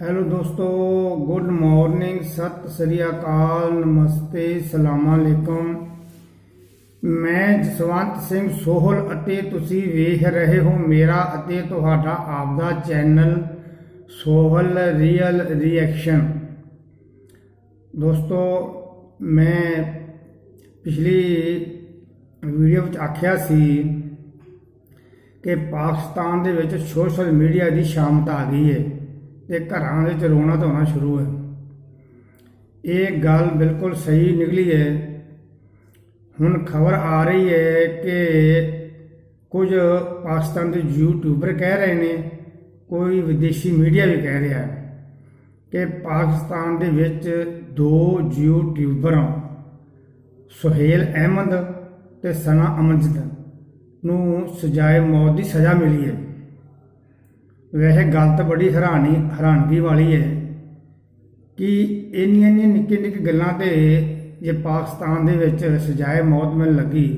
Hello ਦੋਸਤੋ, good morning, Sat Sri ਅਕਾਲ, ਨਮਸਤੇ, ਸਲਾਮ ਅਲੈਕਮ। ਮੈਂ ਜਸਵੰਤ ਸਿੰਘ ਸੋਹਲ ਅਤੇ ਤੁਸੀਂ ਵੇਖ ਰਹੇ ਹੋ ਮੇਰਾ ਅਤੇ ਤੁਹਾਡਾ ਆਪਦਾ ਚੈਨਲ ਸੋਹਲ ਰੀਅਲ ਰਿਐਕਸ਼ਨ। ਦੋਸਤੋ, ਮੈਂ ਪਿਛਲੀ ਵੀਡੀਓ ਵਿੱਚ ਆਖਿਆ ਸੀ ਕਿ ਪਾਕਿਸਤਾਨ ਦੇ ਵਿੱਚ ਸੋਸ਼ਲ ਮੀਡੀਆ ਦੀ ਸ਼ਾਮਤ ਆ ਗਈ ਹੈ ਤੇ ਘਰਾਂ ਵਿੱਚ ਰੋਣਾ ਧੋਣਾ ਸ਼ੁਰੂ ਹੈ ਇਹ ਗੱਲ ਬਿਲਕੁਲ ਸਹੀ ਨਿਕਲੀ ਹੈ। ਹੁਣ ਖਬਰ ਆ ਰਹੀ ਹੈ ਕਿ ਕੁਝ ਪਾਕਿਸਤਾਨ ਦੇ ਯੂਟਿਊਬਰ ਕਹਿ ਰਹੇ ਨੇ, ਕੋਈ ਵਿਦੇਸ਼ੀ ਮੀਡੀਆ ਵੀ ਕਹਿ ਰਿਹਾ ਹੈ ਕਿ ਪਾਕਿਸਤਾਨ ਦੇ ਵਿੱਚ ਦੋ ਯੂਟਿਊਬਰਾਂ ਸੁਹੇਲ ਅਹਿਮਦ ਤੇ ਸਨਾ ਅਮਜਦ ਨੂੰ ਸਜ਼ਾਏ ਮੌਤ ਦੀ ਸਜ਼ਾ ਮਿਲੀ ਹੈ। ਵੈਸੇ ਗੱਲ ਤਾਂ ਬੜੀ ਹੈਰਾਨੀ, ਹੈਰਾਨਗੀ ਵਾਲੀ ਹੈ ਕਿ ਇੰਨੀਆਂ ਇੰਨੀਆਂ ਨਿੱਕੀਆਂ ਨਿੱਕੀਆਂ ਗੱਲਾਂ ਤੇ ਜੇ ਪਾਕਿਸਤਾਨ ਦੇ ਵਿੱਚ ਸਜ਼ਾਏ ਮੌਤ ਮਿਲਣ ਲੱਗੀ,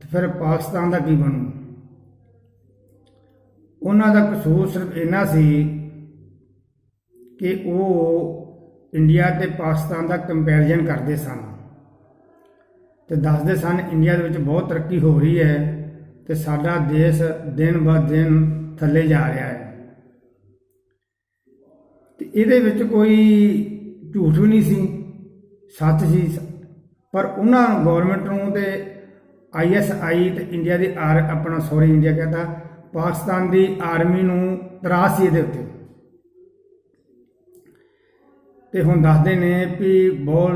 ਤਾਂ ਫਿਰ ਪਾਕਿਸਤਾਨ ਦਾ ਕੀ ਬਣੂ? ਉਹਨਾਂ ਦਾ ਕਸੂਰ ਸਿਰਫ ਇੰਨਾ ਸੀ ਕਿ ਉਹ ਇੰਡੀਆ ਤੇ ਪਾਕਿਸਤਾਨ ਦਾ ਕੰਪੈਰੀਜ਼ਨ ਕਰਦੇ ਸਨ ਤੇ ਦੱਸਦੇ ਸਨ ਇੰਡੀਆ ਦੇ ਵਿੱਚ ਬਹੁਤ ਤਰੱਕੀ ਹੋ ਰਹੀ ਹੈ ਤੇ ਸਾਡਾ ਦੇਸ਼ ਦਿਨ ਬਦ ਦਿਨ ਥੱਲੇ ਜਾ ਰਿਹਾ ਹੈ। ਤੇ ਇਹਦੇ ਵਿੱਚ ਕੋਈ ਝੂਠ ਵੀ ਨਹੀਂ ਸੀ, ਸੱਚ ਸੀ। ਪਰ ਉਹਨਾਂ ਗਵਰਨਮੈਂਟ ਨੂੰ ਤੇ ਆਈਐਸਆਈ ਤੇ ਇੰਡੀਆ ਦੀ ਆਰ ਆਪਣਾ ਸੌਰੀ ਇੰਡੀਆ ਕਹਿੰਦਾ, ਪਾਕਿਸਤਾਨ ਦੀ ਆਰਮੀ ਨੂੰ ਤਰਾਸ ਸੀ ਇਹਦੇ ਉੱਤੇ। ਤੇ ਹੁਣ ਦੱਸਦੇ ਨੇ ਵੀ ਬਹੁਤ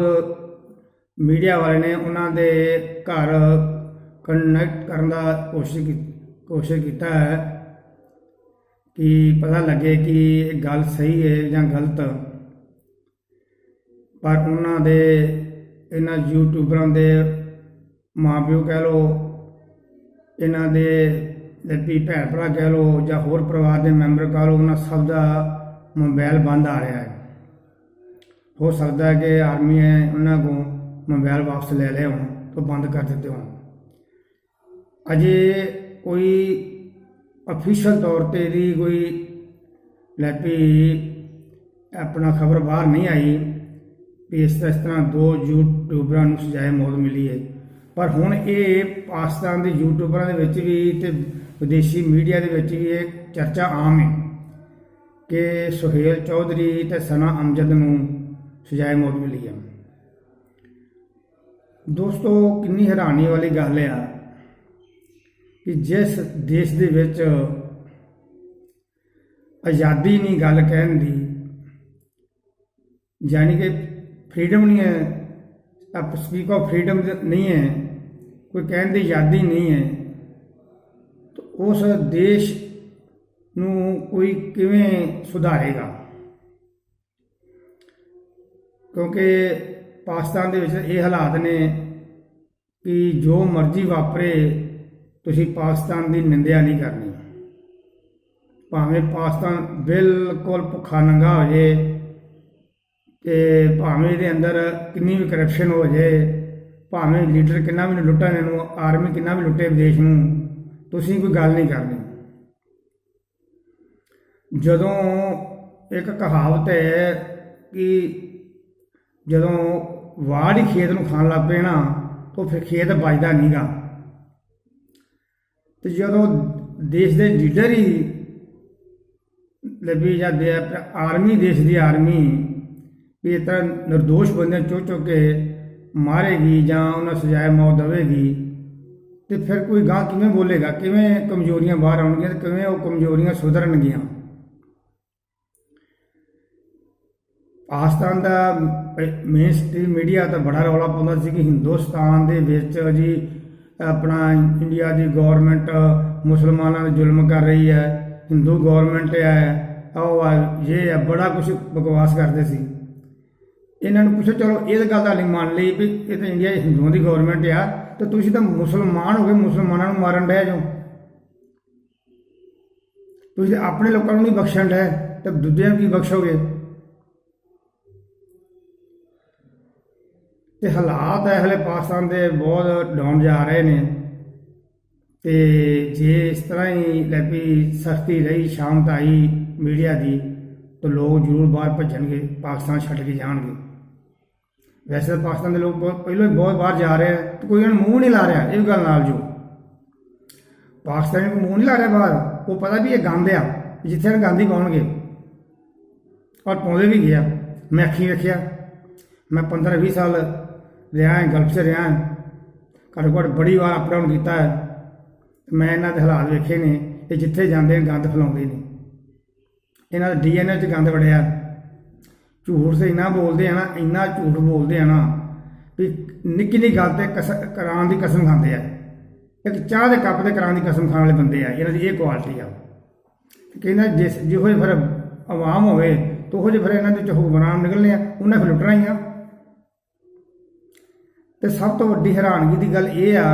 ਮੀਡੀਆ ਵਾਲੇ ਨੇ ਉਹਨਾਂ ਦੇ ਘਰ ਕਨੈਕਟ ਕਰਨ ਦਾ ਕੋਸ਼ਿਸ਼ ਕੀ- ਕੋਸ਼ਿਸ਼ ਕੀਤਾ ਹੈ। ਕਿ ਪਤਾ ਲੱਗੇ ਕਿ ਇਹ ਗੱਲ ਸਹੀ ਹੈ ਜਾਂ ਗਲਤ। ਪਰ ਉਹਨਾਂ ਦੇ, ਇਹਨਾਂ ਯੂਟਿਊਬਰਾਂ ਦੇ ਮਾਪਿਓ ਕਹਿ ਲੋ ਇਹਨਾਂ ਦੇ ਲੱਪੀ ਭੈਣ ਭਰਾ ਕਹਿ ਲੋ ਜਾਂ ਹੋਰ ਪਰਿਵਾਰ ਦੇ ਮੈਂਬਰ ਕਹਿ ਲੋ ਉਹਨਾਂ ਸਭ ਦਾ ਮੋਬਾਈਲ ਬੰਦ ਆ ਰਿਹਾ ਹੈ। ਹੋ ਸਕਦਾ ਹੈ ਕਿ ਆਰਮੀ ਹੈ, ਉਹਨਾਂ ਕੋ ਮੋਬਾਈਲ ਵਾਪਸ ਲੈ ਲਿਆ ਹੋਣ, ਤੋਂ ਬੰਦ ਕਰ ਦਿੱਤੇ ਹੋਣ। ਅਜੇ ਕੋਈ ਅਫੀਸ਼ੀਅਲ ਤੌਰ ਤੇ ਇਹਦੀ ਕੋਈ ਲੈਪੀ ਆਪਣਾ ਖਬਰ ਬਾਹਰ ਨਹੀਂ ਆਈ ਵੀ ਇਸ ਤਰ੍ਹਾਂ ਇਸ ਤਰ੍ਹਾਂ ਦੋ ਯੂਟਿਊਬਰਾਂ ਨੂੰ ਸਜ਼ਾਏ ਮੌਤ ਮਿਲੀ ਹੈ। ਪਰ ਹੁਣ ਇਹ ਪਾਕਿਸਤਾਨ ਦੇ ਯੂਟਿਊਬਰਾਂ ਦੇ ਵਿੱਚ ਵੀ ਤੇ ਵਿਦੇਸ਼ੀ ਮੀਡੀਆ ਦੇ ਵਿੱਚ ਵੀ ਇਹ ਚਰਚਾ ਆਮ ਹੈ ਕਿ ਸੁਹੇਲ ਚੌਧਰੀ ਤੇ ਸਨਾ ਅਮਜਦ ਨੂੰ ਸਜ਼ਾਏ ਮੌਤ ਮਿਲੀ ਹੈ। ਦੋਸਤੋ, ਕਿੰਨੀ ਹੈਰਾਨੀ ਵਾਲੀ ਗੱਲ ਆ ਕਿ ਜਿਸ ਦੇਸ਼ ਦੇ ਵਿੱਚ ਆਜ਼ਾਦੀ ਨਹੀਂ ਗੱਲ ਕਹਿਣ ਦੀ ਯਾਨੀ ਕਿ ਫਰੀडम ਨਹੀਂ ਹੈ, ਆਪ ਸਪੀਕ ਆਫ ਫਰੀडम ਨਹੀਂ ਹੈ, ਕੋਈ ਕਹਿਣ ਦੀ ਆਜ਼ਾਦੀ ਨਹੀਂ ਹੈ, ਤਾਂ ਉਸ ਦੇਸ਼ ਨੂੰ ਕੋਈ ਕਿਵੇਂ ਸੁਧਾਰੇਗਾ? ਕਿਉਂਕਿ ਪਾਕਿਸਤਾਨ ਦੇ ਵਿੱਚ ਇਹ ਹਾਲਾਤ ਨੇ ਕਿ ਜੋ ਮਰਜ਼ੀ ਵਾਪਰੇ ਤੁਸੀਂ ਪਾਕਿਸਤਾਨ ਦੀ ਨਿੰਦਿਆ ਨਹੀਂ ਕਰਨੀ। ਭਾਵੇਂ ਪਾਕਿਸਤਾਨ ਬਿਲਕੁਲ ਭੁੱਖਾ ਨੰਗਾ ਹੋ ਜੇ ਤੇ ਭਾਵੇਂ ਇਹਦੇ ਅੰਦਰ ਕਿੰਨੀ ਵੀ ਕਰਪਸ਼ਨ ਹੋ ਜੇ, ਭਾਵੇਂ ਲੀਡਰ ਕਿੰਨਾ ਵੀ ਲੁੱਟਣ ਇਹਨੂੰ ਆਰਮੀ ਕਿੰਨਾ ਵੀ ਲੁੱਟੇ ਵਿਦੇਸ਼ ਨੂੰ, ਤੁਸੀਂ ਕੋਈ ਗੱਲ ਨਹੀਂ ਕਰਨੀ। ਜਦੋਂ ਇੱਕ ਕਹਾਵਤ ਹੈ ਕਿ ਜਦੋਂ ਵਾੜ ਹੀ ਖੇਤ ਨੂੰ ਖਾਣ ਲੱਗ ਪਏ ਨਾ, ਤਾਂ ਫਿਰ ਖੇਤ ਬਚਦਾ ਨਹੀਂਗਾ ਤੇ ਜਦੋਂ ਦੇਸ਼ ਦੇ ਲੀਡਰ ਹੀ ਲੱਭੀ ਜਾਂਦੇ ਆ ਆਰਮੀ, ਦੇਸ਼ ਦੀ ਆਰਮੀ ਵੀ ਇਹ ਤਾਂ નિર્ਦੋਸ਼ ਬੰਦੇ ਚੁੱਕ ਚੁੱਕ ਕੇ ਮਾਰੇਗੀ ਜਾਂ ਉਹਨਾਂ ਸਜ਼ਾਏ ਮੌਤ ਦੇਵੇਗੀ। ਤੇ ਫਿਰ ਕੋਈ ਗਾਂ ਕਿਵੇਂ ਬੋਲੇਗਾ? ਕਿਵੇਂ ਕਮਜ਼ੋਰੀਆਂ ਬਾਹਰ ਆਉਣਗੀਆਂ ਤੇ ਕਿਵੇਂ ਉਹ ਕਮਜ਼ੋਰੀਆਂ ਸੁਧਰਨਗੀਆਂ? ਪਾਕਿਸਤਾਨ ਦਾ ਮੇਨ ਸਟ੍ਰੀਮ ਮੀਡੀਆ ਤਾਂ ਬੜਾ ਰੌਲਾ ਪਾਉਂਦਾ ਸੀ ਕਿ ਹਿੰਦੁਸਤਾਨ ਦੇ ਵਿੱਚ ਜੀ ਆਪਣਾ ਇੰਡੀਆ ਦੀ ਗਵਰਨਮੈਂਟ ਮੁਸਲਮਾਨਾਂ 'ਤੇ ਜ਼ੁਲਮ ਕਰ ਰਹੀ ਹੈ, ਹਿੰਦੂ ਗਵਰਨਮੈਂਟ ਹੈ ਉਹ ਆ, ਇਹ ਹੈ ਬੜਾ ਕੁਝ ਬਕਵਾਸ ਕਰਦੇ ਸੀ। ਇਹਨਾਂ ਨੂੰ ਪੁੱਛੋ, ਚਲੋ ਇਹ ਗੱਲ ਤਾਂ ਨਹੀਂ ਮੰਨ ਲਈ ਵੀ ਇਹ ਤਾਂ ਇੰਡੀਆ ਹਿੰਦੂਆਂ ਦੀ ਗਵਰਨਮੈਂਟ ਆ, ਤੇ ਤੁਸੀਂ ਤਾਂ ਮੁਸਲਮਾਨ ਹੋ ਗਏ, ਮੁਸਲਮਾਨਾਂ ਨੂੰ ਮਾਰਨ ਡਿਆ ਜੋ। ਤੁਸੀਂ ਤਾਂ ਆਪਣੇ ਲੋਕਾਂ ਨੂੰ ਨਹੀਂ ਬਖਸ਼ਣ ਡਏ, ਤੇ ਦੂਜਿਆਂ ਨੂੰ ਕੀ ਬਖਸ਼ੋਗੇ? ਤੇ ਹਾਲਾਤ ਇਹ ਹਲੇ ਪਾਕਿਸਤਾਨ ਦੇ ਬਹੁਤ ਡਾਊਨ ਜਾ ਰਹੇ ਨੇ। ਤੇ ਜੇ ਇਸ ਤਰ੍ਹਾਂ ਹੀ ਲੈ ਵੀ ਸਖਤੀ ਰਹੀ ਸ਼ਾਮਤ ਆਈ ਮੀਡੀਆ ਦੀ, ਤਾਂ ਲੋਕ ਜ਼ਰੂਰ ਬਾਹਰ ਭੱਜਣਗੇ, ਪਾਕਿਸਤਾਨ ਛੱਡ ਕੇ ਜਾਣਗੇ। ਵੈਸੇ ਤਾਂ ਪਾਕਿਸਤਾਨ ਦੇ ਲੋਕ ਬਹੁਤ, ਪਹਿਲਾਂ ਹੀ ਬਹੁਤ ਬਾਹਰ ਜਾ ਰਹੇ ਆ, ਤੇ ਕੋਈ ਉਹਨਾਂ ਨੂੰ ਮੂੰਹ ਨਹੀਂ ਲਾ ਰਿਹਾ, ਇਹ ਵੀ ਗੱਲ ਨਾਲ ਜੋ। ਪਾਕਿਸਤਾਨ ਨੂੰ ਮੂੰਹ ਨਹੀਂ ਲਾ ਰਿਹਾ ਬਾਹਰ, ਉਹ ਪਤਾ ਵੀ ਇਹ ਗੰਦ ਆ ਜਿੱਥੇ ਗਾਂਧੀ ਪਾਉਣਗੇ। ਔਰ ਪਾਉਂਦੇ ਵੀ ਗਿਆ, ਮੈਂ ਅੱਖੀਂ ਵੇਖਿਆ, ਮੈਂ 15 20 ਸਾਲ ਰਿਹਾ ਹਾਂ ਗਲਫ 'ਚ ਰਿਹਾ ਹਾਂ ਘੱਟੋ ਘੱਟ ਬੜੀ ਵਾਰ ਅਪ ਡਾਊਨ ਕੀਤਾ ਹੈ। ਮੈਂ ਇਹਨਾਂ ਦੇ ਹਾਲਾਤ ਵੇਖੇ ਨੇ ਇਹ ਜਿੱਥੇ ਜਾਂਦੇ ਨੇ ਗੰਦ ਫੈਲਾਉਂਦੇ ਨੇ। ਇਹਨਾਂ ਦਾ ਡੀਐਨਏ 'ਚ ਗੰਦ ਵੜਿਆ। ਝੂਠ ਸੇ ਇੰਨਾ ਬੋਲਦੇ ਆ ਨਾ, ਇੰਨਾ ਝੂਠ ਬੋਲਦੇ ਆ ਨਾ ਵੀ ਨਿੱਕੀ ਨਿੱਕੀ ਗੱਲ ਤੇ ਕਸ ਕਰਾਂ ਦੀ ਕਸਮ ਖਾਂਦੇ ਆ। ਇੱਕ ਚਾਹ ਦੇ ਕੱਪ ਤੇ ਕਰਾਂ ਦੀ ਕਸਮ ਖਾਣ ਵਾਲੇ ਬੰਦੇ ਆ, ਇਹਨਾਂ ਦੀ ਇਹ ਕੁਆਲਿਟੀ ਆ। ਕਹਿੰਦਾ ਜਿਸ, ਜਿਹੋ ਜਿਹੇ ਫਿਰ ਆਵਾਮ ਹੋਵੇ, ਤਾਂ ਉਹੋ ਜਿਹੇ ਫਿਰ ਇਹਨਾਂ ਦੇ ਚ ਹੁਕਮਰਾਨ ਨਿਕਲਣੇ ਆ, ਉਹਨਾਂ ਫਿਰ ਲੁੱਟਣਾ ਹੀ ਆ। ਤੇ ਸਭ ਤੋਂ ਵੱਡੀ ਹੈਰਾਨਗੀ ਦੀ ਗੱਲ ਇਹ ਆ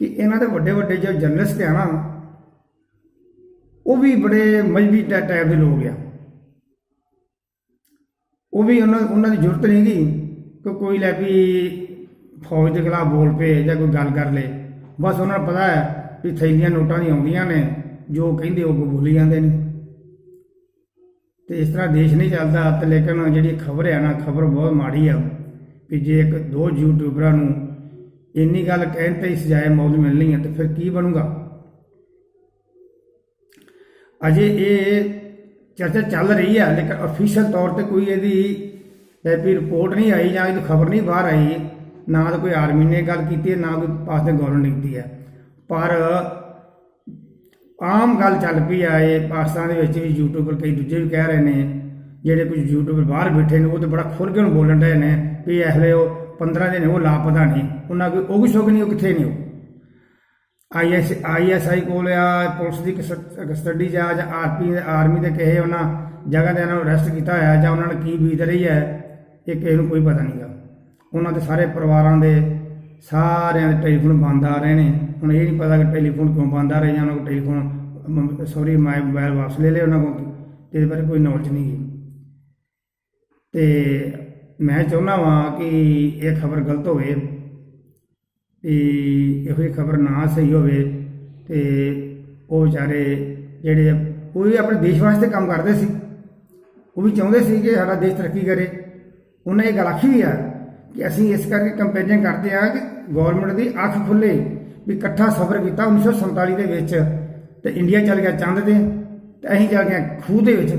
ਕਿ ਇਹਨਾਂ ਦੇ ਵੱਡੇ ਵੱਡੇ ਜੋ ਜਰਨਲਿਸਟ ਆ ਨਾ, ਉਹ ਵੀ ਬੜੇ ਮਜਬੀ ਟਾਈਪ ਦੇ ਲੋਕ ਆ। ਉਹ ਵੀ ਉਹਨਾਂ ਉਹਨਾਂ ਦੀ ਜ਼ਰੂਰਤ ਨਹੀਂ ਗਈ ਕਿ ਕੋਈ ਲੈ ਵੀ ਫੌਜ ਦੇ ਖਿਲਾਫ ਬੋਲ ਪਏ ਜਾਂ ਕੋਈ ਗੱਲ ਕਰ ਲੇ ਬਸ ਉਹਨਾਂ ਨੂੰ ਪਤਾ ਹੈ ਵੀ ਥੈਲੀਆਂ ਨੋਟਾਂ ਦੀ ਆਉਂਦੀਆਂ ਨੇ, ਜੋ ਕਹਿੰਦੇ ਉਹ ਬੋਲੀ ਜਾਂਦੇ ਨੇ। ਤੇ ਇਸ ਤਰ੍ਹਾਂ ਦੇਸ਼ ਨਹੀਂ ਚੱਲਦਾ ਤੇ ਲੇਕਿਨ ਜਿਹੜੀ ਖਬਰ ਹੈ ਨਾ, ਖਬਰ ਬਹੁਤ ਮਾੜੀ ਆ। ਵੀ ਜੇ ਇੱਕ ਦੋ ਯੂਟਿਊਬਰਾਂ ਨੂੰ ਇੰਨੀ ਗੱਲ ਕਹਿਣ ਤੇ ਸਜ਼ਾਏ ਮੌਤ ਮਿਲਣੀ ਹੈ ਤੇ ਫਿਰ ਕੀ ਬਣੂਗਾ? ਅਜੇ ਇਹ ਚਰਚਾ ਚੱਲ ਰਹੀ ਹੈ, ਲੇਕਿਨ ਅਫੀਸ਼ੀਅਲ ਤੌਰ ਤੇ ਕੋਈ ਇਹਦੀ ਇਹ ਰਿਪੋਰਟ ਨਹੀਂ ਆਈ ਜਾਂ ਇਹਦੀ ਖਬਰ ਨਹੀਂ ਬਾਹਰ ਆਈ, ਨਾ ਤਾਂ ਕੋਈ ਆਰਮੀ ਨੇ ਗੱਲ ਕੀਤੀ ਹੈ, ਨਾ ਕੋਈ ਪਾਸ ਦੇ ਗਵਰਨਮੈਂਟ ਨੇ ਕੀਤੀ ਹੈ। ਪਰ ਆਮ ਗੱਲ ਚੱਲ ਪਈ ਆ, ਇਹ ਪਾਕਿਸਤਾਨ ਦੇ ਵਿੱਚ ਵੀ ਯੂਟਿਊਬਰ ਕਈ ਦੂਜੇ ਵੀ ਕਹਿ ਰਹੇ ਨੇ, ਜਿਹੜੇ ਕੁਝ ਯੂਟਿਊਬਰ ਬਾਹਰ ਬੈਠੇ ਨੇ, ਉਹ ਤੇ ਬੜਾ ਖੁੱਲ੍ਹ ਕੇ ਹੁਣ ਬੋਲਣ ਰਹੇ ਨੇ। ਵੀ ਇਸ ਵੇਲੇ ਉਹ 15 ਦਿਨ ਉਹ ਲਾਪਤਾ ਨਹੀਂ। ਉਹਨਾਂ ਕੋਈ ਉਹ ਸ਼ੁਕ ਨਹੀਂ, ਉਹ ਕਿੱਥੇ ਨੇ ਉਹ? ਆਈਐਸ ਆਈਐਸਆਈ ਕੋਲ ਆ, ਪੁਲਿਸ ਦੀ ਕਸਟਡੀ ਜਾ ਜਾਂ ਆਰਪੀ, ਆਰਮੀ ਦੇ ਕਹੇ ਉਹਨਾਂ ਜਗ੍ਹਾ ਤੇ ਇਹਨਾਂ ਨੂੰ ਅਰੈਸਟ ਕੀਤਾ ਹੋਇਆ, ਜਾਂ ਉਹਨਾਂ ਨੂੰ ਕੀ ਬੀਤ ਰਹੀ ਹੈ, ਇਹ ਕਿਸੇ ਨੂੰ ਕੋਈ ਪਤਾ ਨਹੀਂਗਾ ਉਹਨਾਂ ਦੇ ਸਾਰੇ ਪਰਿਵਾਰਾਂ ਦੇ ਸਾਰਿਆਂ ਦੇ ਟੈਲੀਫੋਨ ਬੰਦ ਆ ਰਹੇ ਨੇ। ਹੁਣ ਇਹ ਨਹੀਂ ਪਤਾ ਕਿ ਟੈਲੀਫੋਨ ਕਿਉਂ ਬੰਦ ਆ ਰਹੇ, ਜਾਂ ਉਹਨਾਂ ਕੋਲ ਟੈਲੀਫੋਨ ਸੌਰੀ ਮਾਈ ਮੋਬਾਈਲ ਵਾਪਸ ਲੈ ਲਏ ਉਹਨਾਂ ਕੋਲ ਇਹਦੇ ਬਾਰੇ ਕੋਈ ਨੌਲੇਜ ਨਹੀਂ ਗੀ। ਤੇ ਮੈਂ ਚਾਹੁੰਦਾ ਵਾਂ ਕਿ ਇਹ ਖਬਰ ਗਲਤ ਹੋਵੇ, ਵੀ ਇਹੋ ਜਿਹੀ ਖਬਰ ਨਾ ਸਹੀ ਹੋਵੇ ਤੇ ਉਹ ਵਿਚਾਰੇ ਜਿਹੜੇ ਉਹ ਵੀ ਆਪਣੇ ਦੇਸ਼ ਵਾਸਤੇ ਕੰਮ ਕਰਦੇ ਸੀ। ਉਹ ਵੀ ਚਾਹੁੰਦੇ ਸੀ ਕਿ ਸਾਡਾ ਦੇਸ਼ ਤਰੱਕੀ ਕਰੇ। ਉਹਨਾਂ ਇਹ ਗੱਲ ਆਖੀ ਵੀ ਆ ਕਿ ਅਸੀਂ ਇਸ ਕਰਕੇ ਕੰਪੇਰਿਜ਼ਨ ਕਰਦੇ ਆ ਕਿ ਗਵਰਨਮੈਂਟ ਦੀ ਅੱਖ ਖੁੱਲੇ ਵੀ ਇਕੱਠਾ ਸਫ਼ਰ ਕੀਤਾ 1947 ਦੇ ਵਿੱਚ ਤੇ ਇੰਡੀਆ ਚੱਲ ਗਿਆ ਚੰਦ ਤੇ ਤੇ ਅਸੀਂ ਚੱਲ ਗਏ ਖੂਹ ਦੇ ਵਿੱਚ।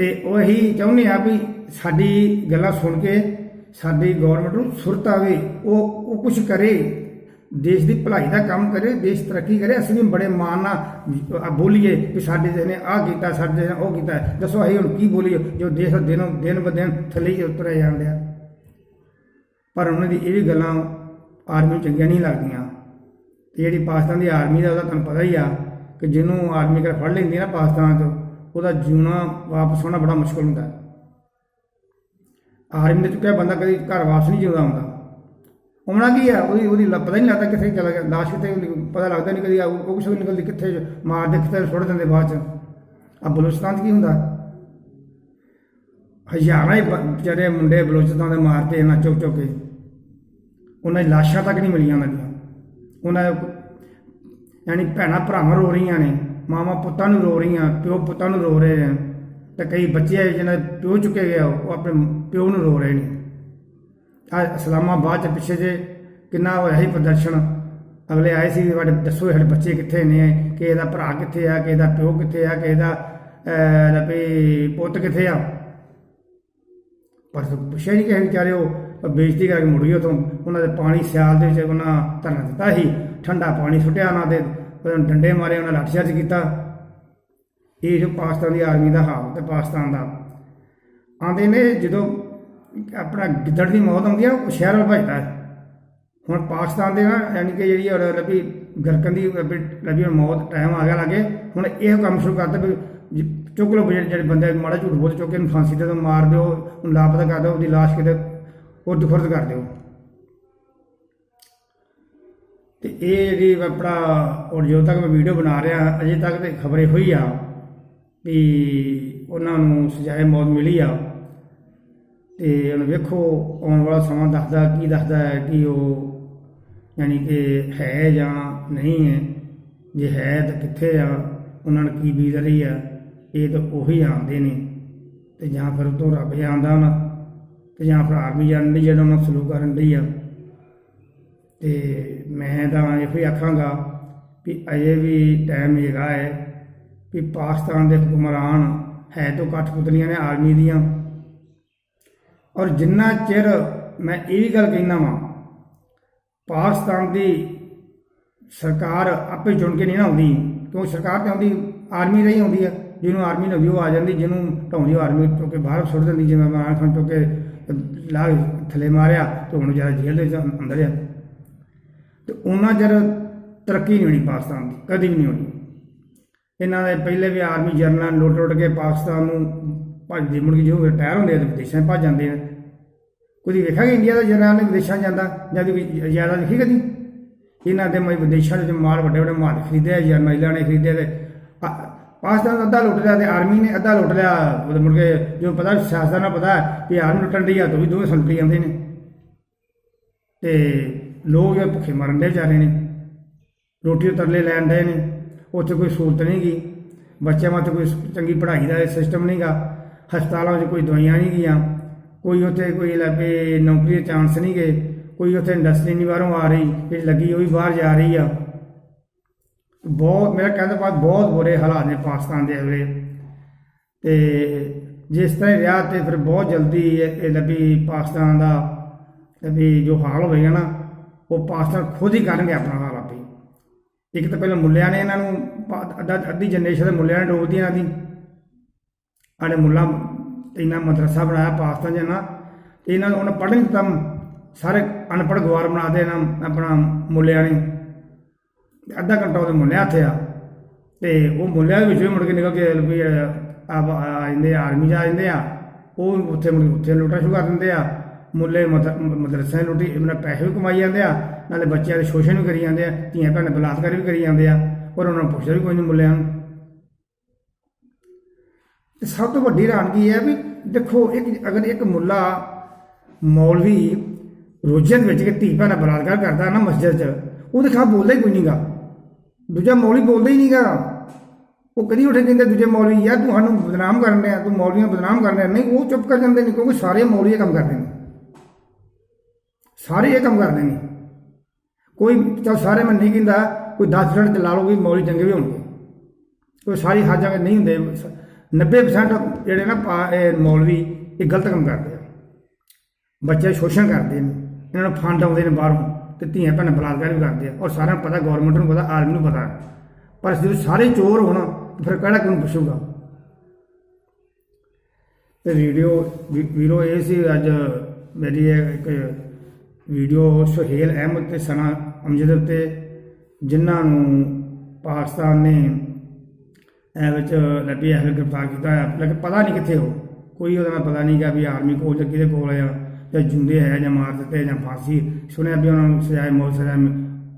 ਤੇ ਉਹ ਇਹੀ ਚਾਹੁੰਦੇ ਆ ਵੀ ਸਾਡੀ ਗੱਲਾਂ ਸੁਣ ਕੇ ਸਾਡੀ ਗਵਰਨਮੈਂਟ ਨੂੰ ਸੁਰਤ ਆਵੇ, ਉਹ ਉਹ ਕੁਝ ਕਰੇ, ਦੇਸ਼ ਦੀ ਭਲਾਈ ਦਾ ਕੰਮ ਕਰੇ, ਦੇਸ਼ ਤਰੱਕੀ ਕਰੇ। ਅਸੀਂ ਵੀ ਬੜੇ ਮਾਣ ਨਾਲ ਬੋਲੀਏ ਵੀ ਸਾਡੇ ਦੇਸ਼ ਨੇ ਆਹ ਕੀਤਾ, ਸਾਡੇ ਦੇਸ਼ ਨੇ ਉਹ ਕੀਤਾ। ਦੱਸੋ ਅਸੀਂ ਹੁਣ ਕੀ ਬੋਲੀਏ, ਜੋ ਦੇਸ਼ ਦਿਨੋਂ ਦਿਨ ਬ ਦਿਨ ਥੱਲੇ ਹੀ ਉਤਰਿਆ ਜਾਂਦੇ ਆ ਪਰ ਉਹਨਾਂ ਦੀ ਇਹ ਵੀ ਗੱਲਾਂ ਆਰਮੀ ਨੂੰ ਚੰਗੀਆਂ ਨਹੀਂ ਲੱਗਦੀਆਂ। ਤੇ ਜਿਹੜੀ ਪਾਕਿਸਤਾਨ ਦੀ ਆਰਮੀ ਦਾ ਉਹਦਾ ਤੁਹਾਨੂੰ ਪਤਾ ਹੀ ਆ, ਕਿ ਜਿਹਨੂੰ ਆਰਮੀ ਕਰ ਫੜ ਲੈਂਦੀ ਨਾ ਪਾਕਿਸਤਾਨ ਤੋਂ ਉਹਦਾ ਜਿਉਣਾ ਵਾਪਸ ਹੋਣਾ ਬੜਾ ਮੁਸ਼ਕਲ ਹੁੰਦਾ ਹੈ। ਆਰਮੀ ਦੇ ਚੁੱਕਿਆ ਬੰਦਾ ਕਦੀ ਘਰ ਵਾਪਸ ਨਹੀਂ ਜਿਉਂਦਾ ਹੁੰਦਾ। ਆਉਣਾ ਕੀ ਆ ਉਹਦੀ ਉਹਦੀ ਪਤਾ ਨਹੀਂ ਲੱਗਦਾ ਕਿੱਥੇ ਚਲਾ ਗਿਆ। ਲਾਸ਼ ਕਿਤੇ ਪਤਾ ਲੱਗਦਾ ਨਹੀਂ ਕਦੀ ਆ- ਉਹ ਕੁਛ ਵੀ ਨਿਕਲਦੀ ਕਿੱਥੇ ਮਾਰ ਦੇ ਕਿੱਥੇ ਸੁੱਟ ਦਿੰਦੇ ਬਾਅਦ ਚ। ਆ ਬਲੂਚਿਸਤਾਨ 'ਚ ਕੀ ਹੁੰਦਾ? ਹਜ਼ਾਰਾਂ ਹੀ ਬ- ਮੁੰਡੇ ਬਲੂਚਿਸਤਾਨ ਦੇ ਮਾਰਤੇ ਇਹਨਾਂ ਚੁੱਕ ਚੁੱਕ ਕੇ। ਉਹਨਾਂ ਦੀ ਲਾਸ਼ਾਂ ਤੱਕ ਨਹੀਂ ਮਿਲੀਆਂ ਉਹਨਾਂ ਦੀਆਂ। ਉਹਨਾਂ ਯਾਨੀ ਭੈਣਾਂ ਭਰਾਵਾਂ ਰੋ ਰਹੀਆਂ ਨੇ। ਮਾਵਾਂ ਪੁੱਤਾਂ ਨੂੰ ਰੋ ਰਹੀਆਂ ਪਿਓ ਪੁੱਤਾਂ ਨੂੰ ਰੋ ਰਹੇ ਨੇ ਤੇ ਕਈ ਬੱਚੇ ਆ ਜਿਹਨਾਂ ਦੇ ਪਿਓ ਚੁੱਕੇ ਗਏ ਉਹ ਆਪਣੇ ਪਿਓ ਨੂੰ ਰੋ ਰਹੇ ਨੇ। ਆ ਇਸਲਾਮਾਬਾਦ ਚ ਪਿੱਛੇ ਜੇ ਕਿੰਨਾ ਹੋਇਆ ਸੀ ਪ੍ਰਦਰਸ਼ਨ? ਅਗਲੇ ਆਏ ਸੀ ਸਾਡੇ ਦੱਸੋ ਸਾਡੇ ਬੱਚੇ ਕਿੱਥੇ ਨੇ ਕਿ ਇਹਦਾ ਭਰਾ ਕਿੱਥੇ ਆ ਕਿ ਇਹਦਾ ਪਿਓ ਕਿੱਥੇ ਆ ਕਿ ਇਹਦਾ ਅਹ, ਪੁੱਤ ਕਿੱਥੇ ਆ? ਪਰ ਪੁੱਛਿਆ ਨਹੀਂ ਕਿਸੇ ਵਿਚਾਰੇ ਉਹ ਬੇਇੱਜ਼ਤੀ ਕਰਕੇ ਮੁੜ ਗਏ ਉਥੋਂ। ਉਹਨਾਂ ਦੇ ਪਾਣੀ ਸਿਆਲ ਦੇ ਵਿੱਚ ਉਹਨਾਂ ਧਰਨਾ ਦਿੱਤਾ ਸੀ ਠੰਡਾ ਪਾਣੀ ਸੁੱਟਿਆ ਉਹਨਾਂ ਦੇ ਉਹਨਾਂ ਡੰਡੇ ਮਾਰੇ, ਉਹਨਾਂ ਲਾਠੀਚਾਰਜ ਕੀਤਾ। ਇਹ ਜੋ ਪਾਕਿਸਤਾਨ ਦੀ ਆਰਮੀ ਦਾ ਹਾਲ ਤੇ ਪਾਕਿਸਤਾਨ ਦਾ। ਆਂਦੇ ਨੇ ਜਦੋਂ ਆਪਣਾ ਗਿੱਦੜ ਦੀ ਮੌਤ ਆਉਂਦੀ ਆ, ਉਹ ਸ਼ਹਿਰ ਵੱਲ ਭੱਜਦਾ ਹੁਣ ਪਾਕਿਸਤਾਨ ਦੇ ਨਾ, ਯਾਨੀ ਕਿ ਜਿਹੜੀ ਔਰ ਰਬੀ ਗਰਕਨ ਦੀ ਰਬੀ ਮੌਤ ਟਾਈਮ ਆ ਗਿਆ ਲਾਗੇ, ਹੁਣ ਇਹ ਕੰਮ ਸ਼ੁਰੂ ਕਰਤਾ ਵੀ ਚੁੱਕ ਲਓ ਜਿਹੜੇ ਬੰਦੇ ਮਾੜਾ ਝੂਠ ਬੋਲ ਚੁੱਕੇ ਨੂੰ, ਫਾਂਸੀ ਤੇ ਮਾਰ ਦਿਓ, ਉਹਨੂੰ ਲਾਪਤਾ ਕਰ ਦਿਓ, ਉਹਦੀ ਲਾਸ਼ ਕਿਤੇ ਉਰਦ ਖੁਰਦ ਕਰ ਦਿਓ। ਤੇ ਇਹ ਜਿਹੜੀ ਆਪਣਾ ਔਰ ਜਦੋਂ ਤੱਕ ਮੈਂ ਵੀਡੀਓ ਬਣਾ ਰਿਹਾ, ਅਜੇ ਤੱਕ ਤੇ ਖਬਰ ਇਹੋ ਹੀ ਆ ਵੀ ਉਹਨਾਂ ਨੂੰ ਸਜ਼ਾਏ ਮੌਤ ਮਿਲੀ ਆ। ਤੇ ਹੁਣ ਵੇਖੋ, ਆਉਣ ਵਾਲਾ ਸਮਾਂ ਦੱਸਦਾ, ਕੀ ਦੱਸਦਾ ਹੈ ਕਿ ਉਹ ਯਾਨੀ ਕਿ ਹੈ ਜਾਂ ਨਹੀਂ ਹੈ, ਜੇ ਹੈ ਤਾਂ ਕਿੱਥੇ ਆ, ਉਹਨਾਂ ਨੂੰ ਕੀ ਬੀਤ ਰਹੀ ਆ, ਇਹ ਤਾਂ ਉਹੀ ਆਉਂਦੇ ਨੇ। ਤੇ ਜਾਂ ਫਿਰ ਉਹ ਤੋਂ ਰੱਬ ਜਾਣਦਾ ਨਾ ਤੇ ਜਾਂ ਫਿਰ ਆਰਮੀ ਜਾਣ ਜਾਣਦੀ ਜਦੋਂ ਉਹਨਾਂ ਸਲੂਕ ਕਰਨ ਦੀ ਆ। ਤੇ ਮੈਂ ਤਾਂ ਇਹੋ ਹੀ ਆਖਾਂਗਾ ਵੀ ਅਜੇ ਵੀ ਟਾਈਮ ਹੈਗਾ ਹੈ ਵੀ ਪਾਕਿਸਤਾਨ ਦੇ ਹੁਕਮਰਾਨ ਹੈ ਤੋਂ ਕਠਪੁਤਲੀਆਂ ਨੇ ਆਰਮੀ ਦੀਆਂ। ਔਰ ਜਿੰਨਾ ਚਿਰ ਮੈਂ ਇਹ ਵੀ ਗੱਲ ਕਹਿਣਾ ਵਾਂ, ਪਾਕਿਸਤਾਨ ਦੀ ਸਰਕਾਰ ਆਪੇ ਚੁਣ ਕੇ ਨਹੀਂ ਨਾ ਆਉਂਦੀ। ਕਿਉਂ? ਸਰਕਾਰ ਤੇ ਆਉਂਦੀ, ਆਰਮੀ ਰਹੀ ਆਉਂਦੀ ਹੈ। ਜਿਹਨੂੰ ਆਰਮੀ ਨੇ ਵਿਊ ਆ ਜਾਂਦੀ, ਜਿਹਨੂੰ ਢਾਉਂਦੀ ਆਰਮੀ ਚੁੱਕ ਕੇ ਬਾਹਰ ਸੁੱਟ ਦਿੰਦੀ, ਜਿਵੇਂ ਮਾਨ ਖਾਨ ਚੁੱਕ ਕੇ ਲਾ ਥੱਲੇ ਮਾਰਿਆ ਤੇ ਹੁਣ ਜ਼ਿਆਦਾ ਜੇਲ੍ਹ ਦੇ ਅੰਦਰ ਆ ਤੇ ਉਹਨਾਂ ਚਿਰ ਤਰੱਕੀ ਨਹੀਂ ਹੋਣੀ ਪਾਕਿਸਤਾਨ ਦੀ, ਕਦੀ ਵੀ ਨਹੀਂ ਹੋਣੀ। ਇਹਨਾਂ ਦੇ ਪਹਿਲੇ ਵੀ ਆਰਮੀ ਜਰਨਲ ਲੁੱਟ ਲੁੱਟ ਕੇ ਪਾਕਿਸਤਾਨ ਨੂੰ ਭੱਜਦੇ, ਮੁੜ ਕੇ ਜਦੋਂ ਰਿਟਾਇਰ ਹੁੰਦੇ ਆ ਤੇ ਵਿਦੇਸ਼ਾਂ 'ਚ ਭੱਜ ਜਾਂਦੇ ਆ। ਕੋਈ ਵੇਖਿਆ ਕਿ ਇੰਡੀਆ ਦਾ ਜਰਨਲ ਨੇ ਵਿਦੇਸ਼ਾਂ 'ਚ ਜਾਂਦਾ, ਜਾਂ ਕੋਈ ਜ਼ਿਆਦਾ ਲਿਖੀ ਕਦੀ? ਇਹਨਾਂ ਦੇ ਮੈਂ ਵਿਦੇਸ਼ਾਂ ਦੇ ਮਾਲ ਵੱਡੇ ਵੱਡੇ ਮਾਲ ਖਰੀਦੇ ਖਰੀਦਿਆ ਜਰਨੈਲਾਂ ਨੇ ਖਰੀਦੇ ਤੇ ਪਾਕਿਸਤਾਨ ਅੱਧਾ ਲੁੱਟ ਲਿਆ ਤੇ ਆਰਮੀ ਨੇ ਅੱਧਾ ਲੁੱਟ ਲਿਆ ਮੁੜ ਕੇ ਜੋ ਪਤਾ ਸਿਆਸਤ ਨਾਲ ਪਤਾ ਹੈ ਕਿ ਆਰਮੀ ਲੁੱਟਣ ਦੀ ਆ, ਤਾਂ ਵੀ ਦੋਵੇਂ ਸੰਤਰੀ ਆਉਂਦੇ ਨੇ। ਤੇ ਲੋਕ ਇਹ ਭੁੱਖੇ ਮਰਨ ਦੇ ਵਿਚਾਰੇ ਨੇ। ਰੋਟੀ ਦੇ ਤਰਲੇ ਲੈਣ ਦੇ ਨੇ। ਉੱਥੇ ਕੋਈ ਸਹੂਲਤ ਨਹੀਂ ਗੀ ਬੱਚਿਆਂ ਵਾਸਤੇ ਕੋਈ ਚੰਗੀ ਪੜ੍ਹਾਈ ਦਾ ਸਿਸਟਮ ਨਹੀਂਗਾ ਹਸਪਤਾਲਾਂ 'ਚ ਕੋਈ ਦਵਾਈਆਂ ਨਹੀਂ ਗੀਆਂ ਕੋਈ ਉੱਥੇ ਕੋਈ ਲੱਭੇ ਨੌਕਰੀ ਦੇ ਚਾਂਸ ਨਹੀਂ ਗਏ। ਕੋਈ ਉੱਥੇ ਇੰਡਸਟਰੀ ਨਹੀਂ ਬਾਹਰੋਂ ਆ ਰਹੀ। ਜਿਹੜੀ ਲੱਗੀ ਉਹ ਵੀ ਬਾਹਰ ਜਾ ਰਹੀ ਆ। ਬਹੁਤ, ਮੇਰਾ ਕਹਿੰਦਾ ਬਾਤ ਬਹੁਤ ਬੁਰੇ ਹਾਲਾਤ ਨੇ ਪਾਕਿਸਤਾਨ ਦੇ ਅਗਲੇ ਤੇ ਜਿਸ ਤਰ੍ਹਾਂ ਰਿਹਾ ਤੇ ਫਿਰ ਬਹੁਤ ਜਲਦੀ ਇਹ ਲੱਭੀ ਪਾਕਿਸਤਾਨ ਦਾ। ਵੀ ਜੋ ਹਾਲ ਹੋਵੇਗਾ ਨਾ। ਉਹ ਪਾਕਿਸਤਾਨ ਖੁਦ ਹੀ ਕਰਨਗੇ ਆਪਣਾ ਹਾਲ ਆਪੇ ਇੱਕ ਤਾਂ ਪਹਿਲਾਂ ਮੁੱਲਿਆਂ ਨੇ ਇਹਨਾਂ ਨੂੰ ਪਾ- ਅੱਧਾ ਅੱਧੀ ਜਨਰੇਸ਼ਨ ਦੇ ਮੁੱਲਿਆਂ ਨੇ ਡੋਬਦੀ ਇਹਨਾਂ ਦੀ। ਆਲੇ ਮੁੱਲਾ ਇੰਨਾ ਮਦਰਸਾ ਬਣਾਇਆ ਪਾਕਿਸਤਾਨ 'ਚ ਨਾ ਤੇ ਇਹਨਾਂ ਨੂੰ ਉਹਨਾਂ ਪੜ੍ਹਨ ਤਾਂ ਸਾਰੇ ਅਨਪੜ੍ਹ ਗਵਾਰ ਬਣਾ ਦੇ ਇਹਨਾਂ ਆਪਣਾ ਮੁੱਲਿਆਂ ਨੇ। ਤੇ ਅੱਧਾ ਘੰਟਾ ਉਹਦੇ ਮੁੱਲਿਆਂ ਹੱਥੇ ਆ। ਤੇ ਉਹ ਮੁੱਲਿਆਂ ਦੇ ਵਿੱਚੋਂ ਹੀ ਮੁੜ ਕੇ ਨਿਕਲ ਕੇ ਵੀ ਆ ਜਾਂਦੇ ਆ, ਆਰਮੀ ਜਾ ਜਾਂਦੇ ਆ। ਉਹ ਉੱਥੇ ਮੁੜ ਉੱਥੇ ਲੁੱਟਣਾ ਸ਼ੁਰੂ ਕਰ ਦਿੰਦੇ ਆ। ਮੁੱਲੇ ਮਦ- ਮਦਰਸੇ ਲੁੱਟੀ ਇਹਨਾਂ ਪੈਸੇ ਵੀ ਕਮਾਈ ਜਾਂਦੇ ਆ, ਨਾਲੇ ਬੱਚਿਆਂ ਦੇ ਸ਼ੋਸ਼ਣ ਵੀ ਕਰੀ ਜਾਂਦੇ ਆ, ਧੀਆਂ ਭੈਣਾਂ ਬਲਾਤਕਾਰ ਵੀ ਕਰੀ ਜਾਂਦੇ ਆ, ਔਰ ਉਹਨਾਂ ਨੂੰ ਪੁੱਛਦਾ ਵੀ ਕੋਈ ਨਹੀਂ ਮੁੱਲਿਆਂ ਨੂੰ। ਤੇ ਸਭ ਤੋਂ ਵੱਡੀ ਹੈਰਾਨਗੀ ਇਹ ਹੈ ਵੀ ਦੇਖੋ, ਇੱਕ ਅਗਰ ਇੱਕ ਮੁੱਲਾ ਮੌਲਵੀ ਰੋਜ਼ੇ ਦੇ ਵਿੱਚ ਕਿ ਧੀ ਭੈਣਾਂ ਬਲਾਤਕਾਰ ਕਰਦਾ ਨਾ ਮਸਜਿਦ 'ਚ, ਉਹਦੇ ਖਾ ਬੋਲਦਾ ਹੀ ਕੋਈ ਨਹੀਂਗਾ ਦੂਜਾ ਮੌਲਵੀ ਬੋਲਦਾ ਹੀ ਨਹੀਂਗਾ ਉਹ ਕਦੀ ਉੱਠ ਕੇ ਕਹਿੰਦੇ, ਦੂਜੇ ਮੌਲਵੀ, ਯਾਰ ਤੂੰ ਸਾਨੂੰ ਬਦਨਾਮ ਕਰਨ ਰਿਹਾ ਤੂੰ ਮੌਲਵੀਆਂ ਨੂੰ ਬਦਨਾਮ ਕਰ ਰਿਹਾ ਨਹੀਂ, ਉਹ ਚੁੱਪ ਕਰ ਜਾਂਦੇ ਨੇ, ਕਿਉਂਕਿ ਸਾਰੇ ਮੌਲਵੀ ਇਹ ਕੰਮ ਕਰਦੇ ਨੇ। ਸਾਰੇ ਇਹ ਕੰਮ ਕਰਦੇ ਨੇ। ਕੋਈ ਚਲ ਸਾਰੇ ਮੈਂ ਨਹੀਂ ਕਹਿੰਦਾ ਕੋਈ 10 ਜਣ ਚਲਾ ਲਓ ਵੀ ਮੌਲਵੀ ਚੰਗੇ ਵੀ ਹੋਣਗੇ। ਕੋਈ ਸਾਰੀ ਹਰ ਨਹੀਂ ਹੁੰਦੇ। 90% ਜਿਹੜੇ ਨਾ ਇਹ ਮੌਲਵੀ, ਇਹ ਗਲਤ ਕੰਮ ਕਰਦੇ ਆ। ਬੱਚੇ ਸ਼ੋਸ਼ਣ ਕਰਦੇ ਨੇ। ਇਹਨਾਂ ਨੂੰ ਫੰਡ ਆਉਂਦੇ ਨੇ ਬਾਹਰੋਂ ਤੇ ਧੀਆਂ ਭੈਣਾਂ ਬਲਾਤਕਾਰ ਵੀ ਕਰਦੇ ਆ। ਔਰ ਸਾਰਿਆਂ ਨੂੰ ਪਤਾ ਗਵਰਨਮੈਂਟ ਨੂੰ ਪਤਾ, ਆਰਮੀ ਨੂੰ ਪਤਾ। ਪਰ ਜਦੋਂ ਸਾਰੇ ਚੋਰ ਹੋਣ ਫਿਰ ਕਿਹੜਾ ਕਿਉਂ ਪੁੱਛੂਗਾ? ਤੇ ਵੀਡੀਓ ਵੀਰੋ, ਇਹ ਸੀ ਅੱਜ ਮੇਰੀ ਇੱਕ ਵੀਡੀਓ ਸੁਹੇਲ ਅਹਿਮਦ ਤੇ ਸਨਾ ਅਮਜਦ ਉੱਤੇ, ਜਿਨ੍ਹਾਂ ਨੂੰ ਪਾਕਿਸਤਾਨ ਨੇ ਇਹ ਵਿੱਚ ਲੱਭੀ ਹੈ ਗ੍ਰਿਫਤਾਰ ਕੀਤਾ ਹੈ ਲੇਕਿਨ ਪਤਾ ਨਹੀਂ ਕਿੱਥੇ ਹੋ ਕੋਈ ਉਹਦਾ ਮੈਂ ਪਤਾ ਨਹੀਂ ਗਾ ਵੀ ਆਰਮੀ ਕੋਲ ਜਾਂ ਕਿਹਦੇ ਕੋਲ ਆ, ਜਾਂ ਜੁੰਦੇ ਹੈ, ਜਾਂ ਮਾਰ ਦਿੱਤੇ, ਜਾਂ ਫਾਂਸੀ। ਸੁਣਿਆ ਵੀ ਉਹਨਾਂ ਨੂੰ ਸਜ਼ਾਏ ਮੌਤ ਸਜ਼ਾ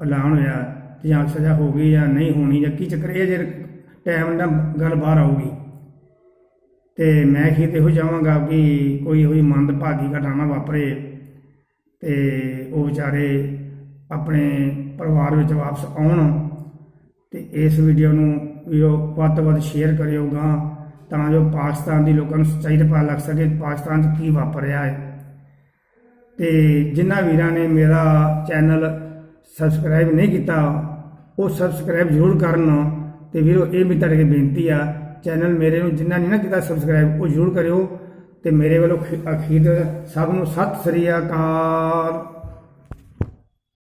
ਐਲਾਨ ਹੋਇਆ ਤੇ ਜਾਂ ਸਜ਼ਾ ਹੋ ਗਈ ਜਾਂ ਨਹੀਂ ਹੋਣੀ, ਜਾਂ ਕੀ ਚੱਕਰ ਇਹ ਜੇ ਟਾਈਮ ਨਾਲ ਗੱਲ ਬਾਹਰ ਆਊਗੀ। ਤੇ ਮੈਂ ਕੀ ਤੇ ਇਹੋ ਚਾਹਾਂਗਾ ਕਿ ਕੋਈ ਇਹੋ ਜਿਹੀ ਮੰਦਭਾਗੀ ਘਟਨਾ ਵਾਪਰੇ। ਤੇ ਉਹ ਵਿਚਾਰੇ ਆਪਣੇ ਪਰਿਵਾਰ ਵਿੱਚ ਵਾਪਸ ਆਉਣ ਤੇ ਇਸ ਵੀਡੀਓ ਨੂੰ ਵੀਰੋ ਵੱਧ ਤੋਂ ਵੱਧ ਸ਼ੇਅਰ ਕਰਿਓਗਾ ਤਾਂ ਜੋ ਪਾਕਿਸਤਾਨ ਦੀ ਲੋਕਾਂ ਨੂੰ ਸੱਚਾਈ ਦਾ ਪਤਾ ਲੱਗ ਸਕੇ ਪਾਕਿਸਤਾਨ 'ਚ ਕੀ ਵਾਪਰ ਰਿਹਾ ਹੈ। ਤੇ ਜਿਨ੍ਹਾਂ ਵੀਰਾਂ ਨੇ ਮੇਰਾ ਚੈਨਲ ਸਬਸਕ੍ਰਾਈਬ ਨਹੀਂ ਕੀਤਾ, ਉਹ ਸਬਸਕ੍ਰਾਈਬ ਜ਼ਰੂਰ ਕਰਨ ਤੇ ਵੀਰੋ, ਇਹ ਵੀ ਤੁਹਾਡੇ ਅੱਗੇ ਬੇਨਤੀ ਆ ਚੈਨਲ ਮੇਰੇ ਨੂੰ ਜਿਨ੍ਹਾਂ ਨੇ ਨਾ ਕੀਤਾ ਸਬਸਕ੍ਰਾਈਬ ਉਹ ਜ਼ਰੂਰ ਕਰਿਓ। ਤੇ ਮੇਰੇ ਵੱਲੋਂ ਅਖੀਰ ਸਭ ਨੂੰ ਸਤਿ ਸ੍ਰੀ ਅਕਾਲ।